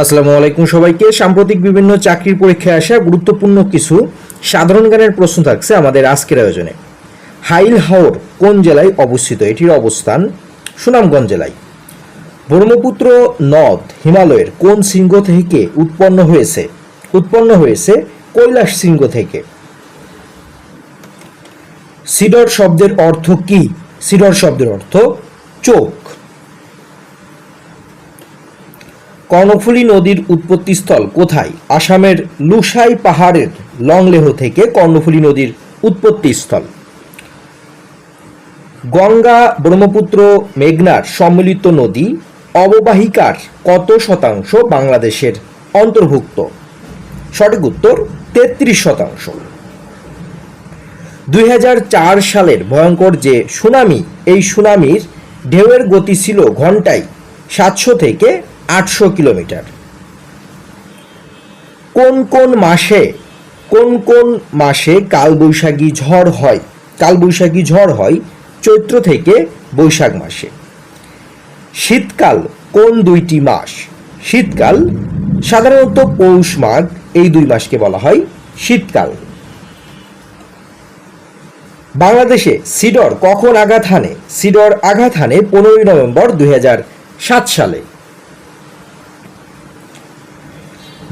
আসসালামু আলাইকুম সবাইকে। সাম্প্রতিক বিভিন্ন চাকরির পরীক্ষায় আসা গুরুত্বপূর্ণ কিছু সাধারণ জ্ঞানের প্রশ্ন থাকছে আমাদের আজকের আয়োজনে। হাইল হাওর কোন জেলায় অবস্থিত? এটির অবস্থান সুনামগঞ্জ জেলায়। ব্রহ্মপুত্র নদ হিমালয়ের কোন শৃঙ্গ থেকে উৎপন্ন হয়েছে? উৎপন্ন হয়েছে কৈলাস শৃঙ্গ থেকে। সিডর শব্দের অর্থ কি? সিডর শব্দের অর্থ চোখ। কর্ণফুলী নদীর উৎপত্তিস্থল কোথায়? আসামের লুসাই পাহাড়ের লংলেহ থেকে কর্ণফুলী নদীর উৎপত্তিস্থল। গঙ্গা ব্রহ্মপুত্র মেঘনার সম্মিলিত নদী অববাহিকার কত শতাংশ বাংলাদেশের অন্তর্ভুক্ত? সঠিক উত্তর, তেত্রিশ শতাংশ। দুই চার সালের ভয়ঙ্কর যে সুনামি, এই সুনামির ঢেউয়ের গতি ছিল ঘন্টায় সাতশো থেকে আটশো কিলোমিটার। কোন কোন মাসে, কোন কোন মাসে কালবৈশাখী ঝড় হয়? কালবৈশাখী ঝড় হয় চৈত্র থেকে বৈশাখ মাসে। শীতকাল কোন দুইটি মাস? শীতকাল, সাধারণত পৌষ মাঘ, এই দুই মাসকে বলা হয় শীতকাল। বাংলাদেশে সিডর কখন আঘাত হানে? সিডর আঘাত হানে পনেরোই নভেম্বর দুই সালে।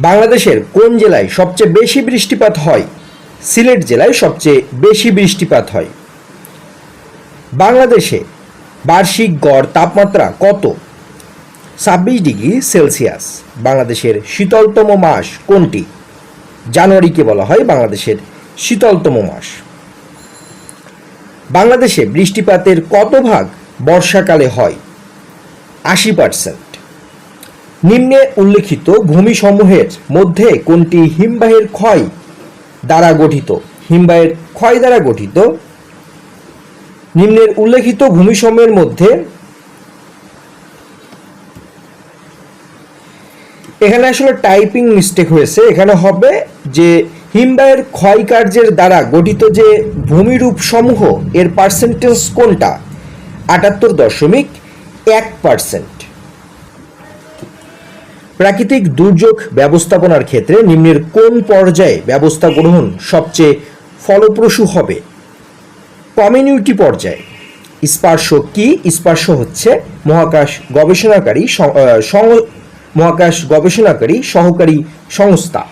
বাংলাদেশের কোন জেলায় সবচেয়ে বেশি বৃষ্টিপাত হয়? সিলেট জেলায় সবচেয়ে বেশি বৃষ্টিপাত হয়। বাংলাদেশে বার্ষিক গড় তাপমাত্রা কত? ছাব্বিশ ডিগ্রি সেলসিয়াস। বাংলাদেশের শীতলতম মাস কোনটি? জানুয়ারিকে বলা হয় বাংলাদেশের শীতলতম মাস। বাংলাদেশে বৃষ্টিপাতের কত ভাগ বর্ষাকালে হয়? আশি পার্সেন্ট। নিম্নে উল্লেখিত ভূমিসমূহের মধ্যে কোনটি হিমবাহের ক্ষয় দ্বারা গঠিত? হিমবাহের ক্ষয় দ্বারা গঠিত। নিম্নের উল্লেখিত ভূমিসমূহের মধ্যে এখানে আসলে টাইপিং মিস্টেক হয়েছে। এখানে হবে যে হিমবাহের ক্ষয় কার্যের দ্বারা গঠিত যে ভূমিরূপ সমূহ এর পার্সেন্টেজ কোনটা? আটাত্তর দশমিক এক পার্সেন্ট প্রাকৃতিক দুর্যোগ ব্যবস্থাপনার ক্ষেত্রে নিম্নের কোন পর্যায়ে ব্যবস্থা গ্রহণ সবচেয়ে ফলপ্রসূ হবে? কমিউনিটি পর্যায়ে। স্পার্শ কি? স্পার্শ হচ্ছে মহাকাশ গবেষণাকারী মহাকাশ গবেষণাকারী সহকারী সংস্থা।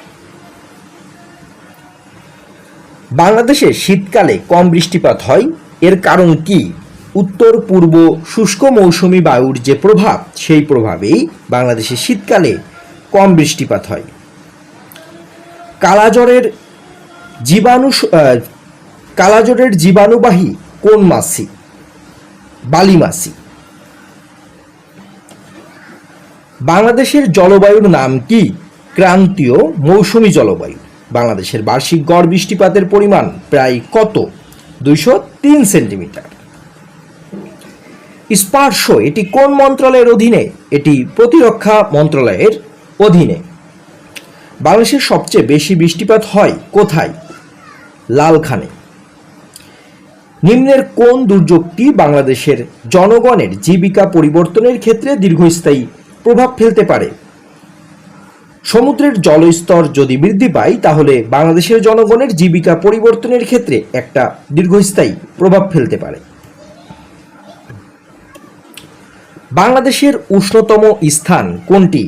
বাংলাদেশে শীতকালে কম বৃষ্টিপাত হয়। এর কারণ কি? উত্তর, পূর্ব শুষ্ক মৌসুমি বায়ুর যে প্রভাব, সেই প্রভাবেই বাংলাদেশে শীতকালে কম বৃষ্টিপাত হয়। কালাজ্বরের জীবাণু কালাজ্বরের জীবাণুবাহী কোন মাছি? বালি মাছি বাংলাদেশের জলবায়ুর নাম কি? ক্রান্তীয় মৌসুমি জলবায়ু। বাংলাদেশের বার্ষিক গড় বৃষ্টিপাতের পরিমাণ প্রায় কত? দুইশো তিন সেন্টিমিটার। স্পার্শ, এটি কোন মন্ত্রণালয়ের অধীনে? এটি প্রতিরক্ষা মন্ত্রণালয়ের অধীনে। বাংলাদেশের সবচেয়ে বেশি বৃষ্টিপাত হয় কোথায়? লালখানে। নিম্নের কোন দুর্যোগটি বাংলাদেশের জনগণের জীবিকা পরিবর্তনের ক্ষেত্রে দীর্ঘস্থায়ী প্রভাব ফেলতে পারে? সমুদ্রের জলস্তর যদি বৃদ্ধি পায়, তাহলে বাংলাদেশের জনগণের জীবিকা পরিবর্তনের ক্ষেত্রে একটা দীর্ঘস্থায়ী প্রভাব ফেলতে পারে। বাংলাদেশের উষ্ণতম স্থান কোনটি?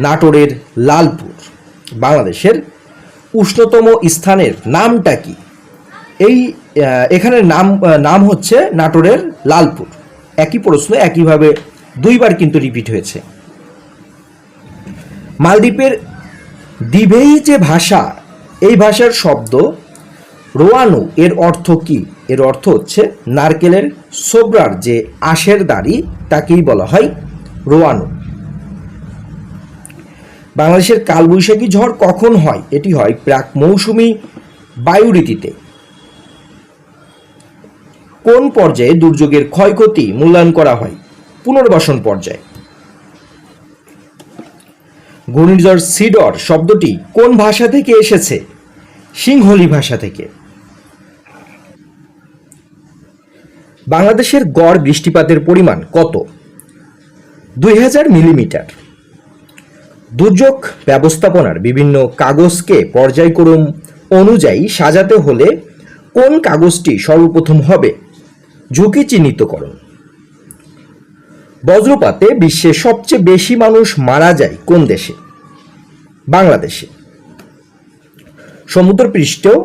নাটোরের লালপুর। বাংলাদেশের উষ্ণতম স্থানের নামটা কি? এই এখানের নাম নাম হচ্ছে নাটোরের লালপুর। একই প্রশ্ন, একইভাবে দুইবার কিন্তু রিপিট হয়েছে। মালদ্বীপের দিভেই যে ভাষা, এই ভাষার শব্দ রোয়ানু, এর অর্থ কি? এর অর্থ হচ্ছে নারকেলের সোবরার যে আশের দাড়ি, তাকেই বলা হয় রোয়ানু। বাংলাদেশের কালবৈশাখী ঝড় কখন হয়? এটি হয় প্রাক মৌসুমি বায়ু রীতিতে কোন পর্যায়ে দুর্যোগের ক্ষয়ক্ষতি মূল্যায়ন করা হয়? পুনর্বাসন পর্যায়ে। ঘূর্ণিঝড় সিডর শব্দটি কোন ভাষা থেকে এসেছে? সিংহলি ভাষা থেকে। বাংলাদেশের গড় বৃষ্টিপাতের পরিমাণ কত? দুই হাজার মিলিমিটার। দুর্যোগ ব্যবস্থাপনার বিভিন্ন কাগজকে পর্যায়ক্রম অনুযায়ী সাজাতে হলে কোন কাগজটি সর্বপ্রথম হবে? ঝুঁকি চিহ্নিতকরণ। বজ্রপাতে বিশ্বে সবচেয়ে বেশি মানুষ মারা যায় কোন দেশে? বাংলাদেশে। সমুদ্রপৃষ্ঠেও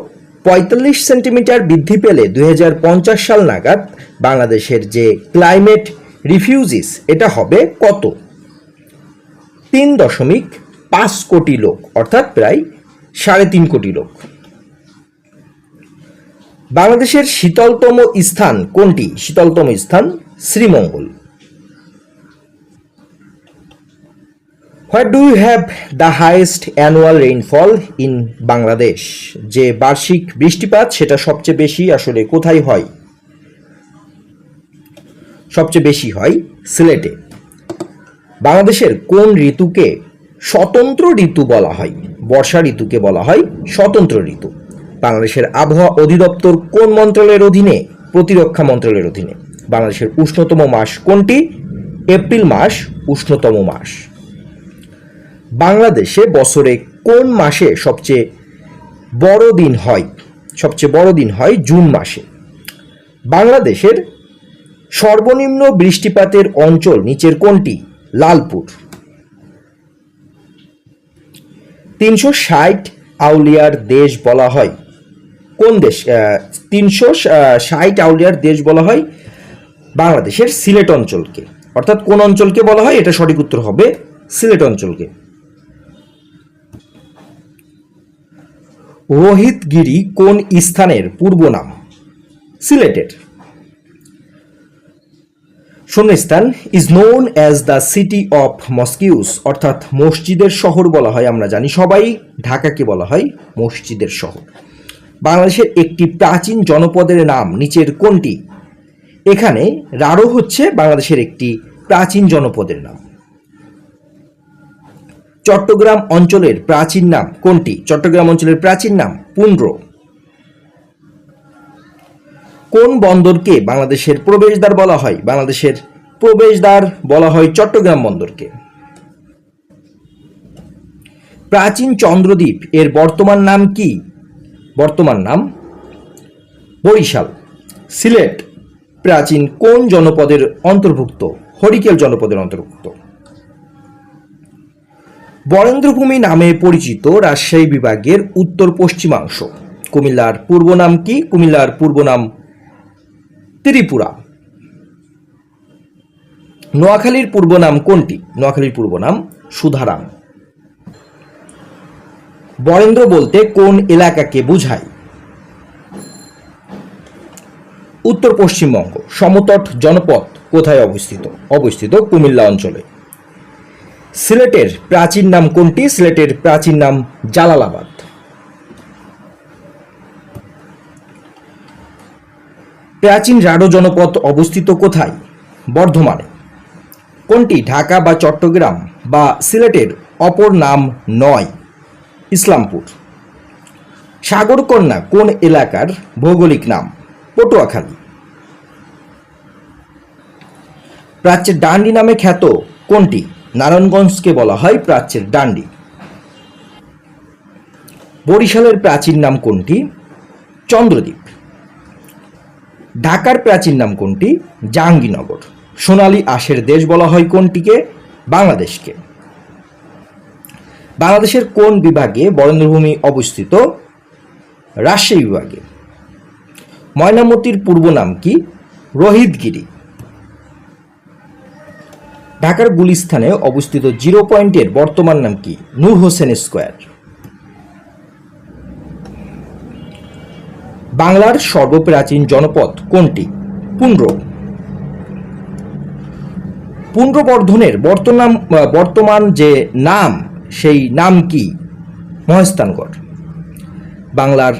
৪৫ সেন্টিমিটার বৃদ্ধি পেলে দুই হাজার পঞ্চাশ সাল নাগাদ বাংলাদেশের যে ক্লাইমেট রিফিউজিস, এটা হবে কত? তিন দশমিক পাঁচ কোটি লোক, অর্থাৎ প্রায় সাড়ে তিন কোটি লোক। বাংলাদেশের শীতলতম স্থান কোনটি? শীতলতম স্থান Sreemangal. What do you have the highest annual rainfall in Bangladesh যে বার্ষিক বৃষ্টিপাত, সেটা সবচেয়ে বেশি আসলে কোথায় হয়? সবচেয়ে বেশি হয় সিলেটে। বাংলাদেশের কোন ঋতুকে স্বতন্ত্র ঋতু বলা হয়? বর্ষা ঋতুকে বলা হয় স্বতন্ত্র ঋতু। বাংলাদেশের আবহাওয়া অধিদপ্তর কোন মন্ত্রণালয়ের অধীনে? প্রতিরক্ষা মন্ত্রণালয়ের অধীনে। বাংলাদেশের উষ্ণতম মাস কোনটি? এপ্রিল মাস, উষ্ণতম মাস। বাংলাদেশে বছরে কোন মাসে সবচেয়ে বড় দিন হয়? সবচেয়ে বড় দিন হয় জুন মাসে। বাংলাদেশের সর্বনিম্ন বৃষ্টিপাতের অঞ্চল নিচের কোনটি? লালপুর। তিনশো ষাট আউলিয়ার দেশ বলা হয়। কোন দেশ? তিনশো ষাট আউলিয়ার দেশ বলা হয় বাংলাদেশের সিলেট অঞ্চলকে। অর্থাৎ কোন অঞ্চলকে বলা হয়? এটা সঠিক উত্তর হবে সিলেট অঞ্চলকে। রোহিতগিরি কোন স্থানের পূর্ব নাম? সিলেটের। শূন্যস্থান is known as the city of mosques অর্থাৎ মসজিদের শহর বলা হয়, আমরা জানি সবাই। ঢাকাকে বলা হয় মসজিদের শহর। বাংলাদেশের একটি প্রাচীন জনপদের নাম নিচের কোনটি? এখানে রারো হচ্ছে বাংলাদেশের একটি প্রাচীন জনপদের নাম। চট্টগ্রাম অঞ্চলের প্রাচীন নাম কোনটি? চট্টগ্রাম অঞ্চলের প্রাচীন নাম পুন্ড্র। কোন বন্দরকে বাংলাদেশের প্রবেশদ্বার বলা হয়? বাংলাদেশের প্রবেশদ্বার বলা হয় চট্টগ্রাম বন্দরকে। প্রাচীন চন্দ্রদ্বীপ এর বর্তমান নাম কি? বর্তমান নাম বরিশাল। সিলেট, প্রাচীন কোন জনপদের অন্তর্ভুক্ত? হরিকেল জনপদের অন্তর্ভুক্ত। বরেন্দ্রভূমি নামে পরিচিত রাজশাহী বিভাগের উত্তর পশ্চিমাংশ। কুমিল্লার পূর্ব নাম কি? কুমিল্লার পূর্ব নাম ত্রিপুরা। নোয়াখালীর পূর্ব নাম কোনটি? নোয়াখালীর পূর্ব নাম সুধারাম। বরেন্দ্র বলতে কোন এলাকাকে বোঝায়? উত্তর পশ্চিমবঙ্গ, সমতট জনপদ কোথায় অবস্থিত? অবস্থিত কুমিল্লা অঞ্চলে। সিলেটের প্রাচীন নাম কোনটি? সিলেটের প্রাচীন নাম জালালাবাদ। প্রাচীন রাঢ় জনপদ অবস্থিত কোথায়? বর্ধমানে। কোনটি ঢাকা বা চট্টগ্রাম বা সিলেটের অপর নাম নয়, ইসলামপুর। সাগরকন্যা কোন এলাকার ভৌগোলিক নাম? পটুয়াখালী। প্রাচ্যের ডান্ডি নামে খ্যাত কোনটি? নারায়ণগঞ্জকে বলা হয় প্রাচ্যের ডান্ডি। বরিশালের প্রাচীন নাম কোনটি? চন্দ্রদ্বীপ। ঢাকার প্রাচীন নাম কোনটি? জাহাঙ্গীরনগর। সোনালী আশের দেশ বলা হয় কোনটিকে? বাংলাদেশকে। বাংলাদেশের কোন বিভাগে বরেন্দ্রভূমি অবস্থিত? রাজশাহী বিভাগে। ময়নামতির পূর্ব নাম কি? রোহিতগিরি। ঢাকার গুলিস্থানে অবস্থিত জিরো পয়েন্টের বর্তমান নাম কি? নূর হোসেন স্কোয়ার। বাংলার সর্বপ্রাচীন জনপদ কোনটি? পুন্ড্র পুন্ড্রবর্ধনের বর্তমান বর্তমান যে নাম, সেই নাম কি? মহেস্তানগড় বাংলার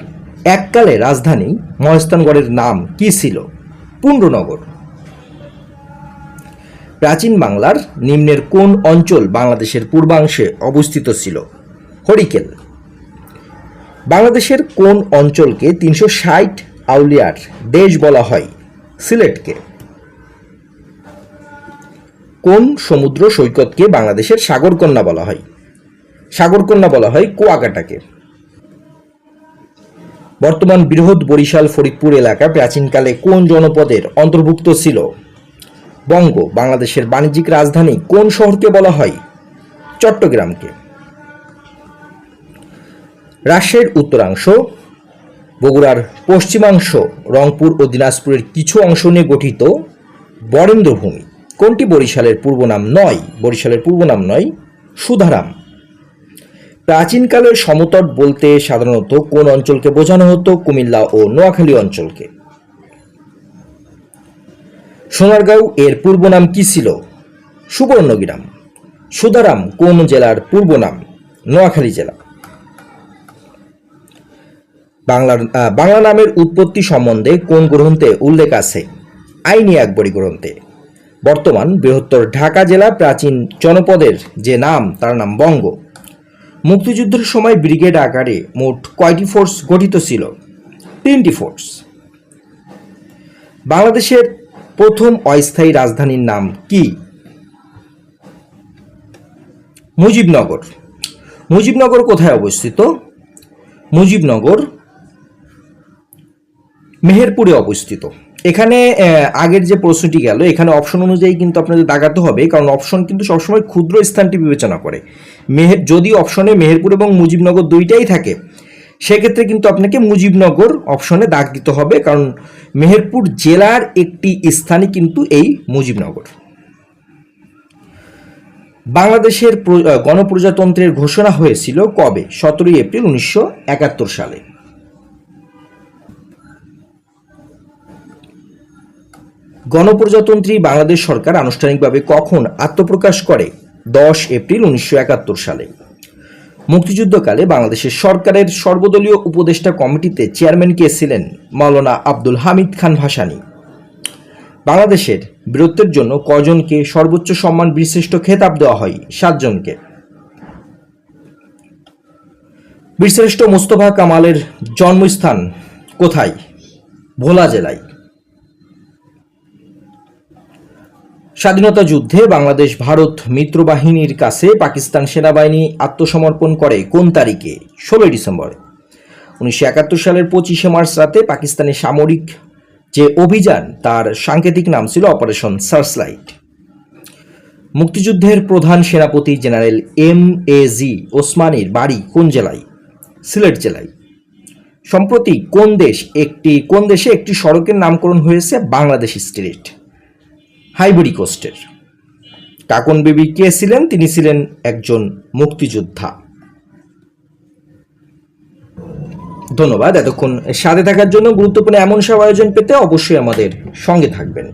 এককালে রাজধানী মহেস্তানগড়ের নাম কি ছিল? পুন্ড্রনগর প্রাচীন বাংলার নিম্নের কোন অঞ্চল বাংলাদেশের পূর্বাংশে অবস্থিত ছিল? হরিকেল। বাংলাদেশের কোন অঞ্চলকে তিনশো ষাট আউলিয়ার দেশ বলা হয়? সিলেটকে। কোন সমুদ্র সৈকতকে বাংলাদেশের সাগরকন্যা বলা হয়? সাগরকন্যা বলা হয় কুয়াকাটাকে। বর্তমান বৃহৎ বরিশাল, ফরিদপুর এলাকা প্রাচীনকালে কোন জনপদের অন্তর্ভুক্ত ছিল? বঙ্গ, বাংলাদেশের বাণিজ্যিক রাজধানী কোন শহরকে বলা হয়? চট্টগ্রামকে। রাজশাহীর উত্তরাংশ, বগুড়ার পশ্চিমাংশ, রংপুর ও দিনাজপুরের কিছু অংশ নিয়ে গঠিত বরেন্দ্রভূমি। কোনটি বরিশালের পূর্ব নাম নয়? বরিশালের পূর্ব নাম নয়, সুধারাম। প্রাচীনকালের সমতট বলতে সাধারণত কোন অঞ্চলকে বোঝানো হতো? কুমিল্লা ও নোয়াখালী অঞ্চলকে। সোনারগাঁও এর পূর্ব নাম কি ছিল? সুবর্ণগ্রাম। সুধারাম কোন জেলার পূর্ব নাম? নোয়াখালী জেলা। বাংলার বাংলা নামের উৎপত্তি সম্বন্ধে কোন গ্রন্থে উল্লেখ আছে? আইনি আকবরী গ্রন্থে। বর্তমান বৃহত্তর ঢাকা জেলা প্রাচীন জনপদের যে নাম, তার নাম বঙ্গ। মুক্তিযুদ্ধের সময় ব্রিগেড আকারে মোট কয়টি ফোর্স গঠিত ছিল? তিনটি ফোর্স। বাংলাদেশের প্রথম অস্থায়ী রাজধানীর নাম কি? মুজিবনগর। মুজিবনগর কোথায় অবস্থিত? মুজিবনগর মেহেরপুরে অবস্থিত। এখানে আগের যে প্রশ্নটি গেল, এখানে অপশন অনুযায়ী কিন্তু আপনাদের দাগাতে হবে, কারণ অপশন কিন্তু সবসময় ক্ষুদ্র স্থানটি বিবেচনা করে। মেহের, যদি অপশনে মেহেরপুর এবং মুজিবনগর দুইটাই থাকে, সেক্ষেত্রে কিন্তু আপনাকে মুজিবনগর অপশনে দাগ দিতে হবে, কারণ মেহেরপুর জেলার একটি স্থানই কিন্তু এই মুজিবনগর। বাংলাদেশের গণপ্রজাতন্ত্রের ঘোষণা হয়েছিল কবে? সতেরোই এপ্রিল উনিশশো একাত্তর সালে। গণপ্রজাতন্ত্রী বাংলাদেশ সরকার আনুষ্ঠানিকভাবে কখন আত্মপ্রকাশ করে? দশ এপ্রিল উনিশশো একাত্তর সালে। মুক্তিযুদ্ধকালে বাংলাদেশের সরকারের সর্বদলীয় উপদেষ্টা কমিটিতে চেয়ারম্যান কে ছিলেন মাওলানা আব্দুল হামিদ খান ভাসানী। বাংলাদেশের বীরত্বের জন্য কজনকে সর্বোচ্চ সম্মান বীরশ্রেষ্ঠ খেতাব দেওয়া হয় সাতজনকে। বীরশ্রেষ্ঠ মোস্তফা কামালের জন্মস্থান কোথায়? ভোলা জেলায়। স্বাধীনতা যুদ্ধে বাংলাদেশ, ভারত মিত্রবাহিনীর কাছে পাকিস্তান সেনাবাহিনী আত্মসমর্পণ করে কোন তারিখে? ষোলোই ডিসেম্বর। উনিশশো একাত্তর সালের পঁচিশে মার্চ রাতে পাকিস্তানের সামরিক যে অভিযান, তার সাংকেতিক নাম ছিল অপারেশন সার্চলাইট। মুক্তিযুদ্ধের প্রধান সেনাপতি জেনারেল এম এ জি ওসমানীর বাড়ি কোন জেলায়? সিলেট জেলায়। সম্প্রতি কোন দেশ একটি, কোন দেশে একটি সড়কের নামকরণ হয়েছে? বাংলাদেশ স্ট্রিট হাইবরি কোস্টের কাকন বেবি কে ছিলেন? তিনি ছিলেন একজন মুক্তিযোদ্ধা। ধন্যবাদ, এতক্ষণ সাথে থাকার জন্য গুরুত্বপূর্ণ এমন সব আয়োজন পেতে অবশ্যই আমাদের সঙ্গে থাকবেন।